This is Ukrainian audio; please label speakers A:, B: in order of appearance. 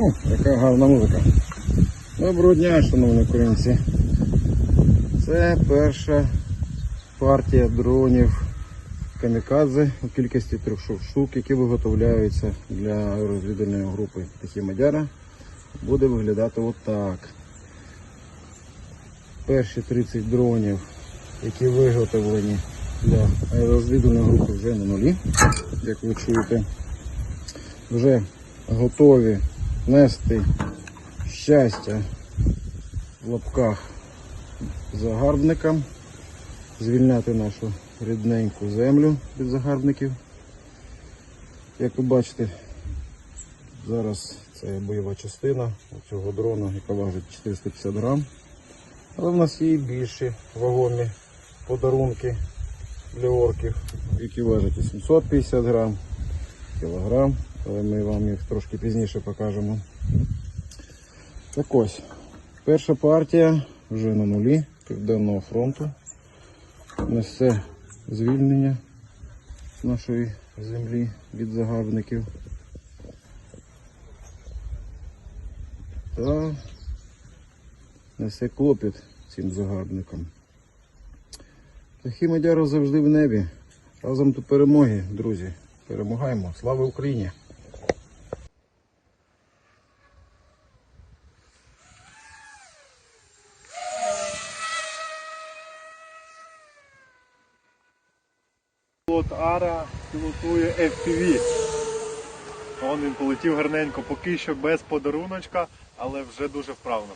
A: О, яка гарна музика. Доброго дня, шановні українці. Це перша партія дронів камікадзе у кількості 300 штук, які виготовляються для розвідувальної групи Тихі Мадяра. Буде виглядати отак. Перші 30 дронів, які виготовлені для аеророзвідувальної групи вже на нулі, як ви чуєте, вже готові нести щастя в лапках загарбникам, звільняти нашу рідненьку землю від загарбників. Як ви бачите, зараз це бойова частина цього дрона, яка важить 450 грам. Але в нас є і більші вагомі подарунки для орків, які важать і 750 грам, кілограм, але ми вам їх трошки пізніше покажемо. Так ось, перша партія вже на нулі Південного фронту. Несе звільнення нашої землі від загарбників. Та несе клопіт цим загарбникам. Тахі завжди в небі. Разом до перемоги, друзі. Перемагаємо. Слава Україні!
B: Пілот Ара пілотує FPV. Он він полетів гарненько, поки що без подаруночка, але вже дуже вправно.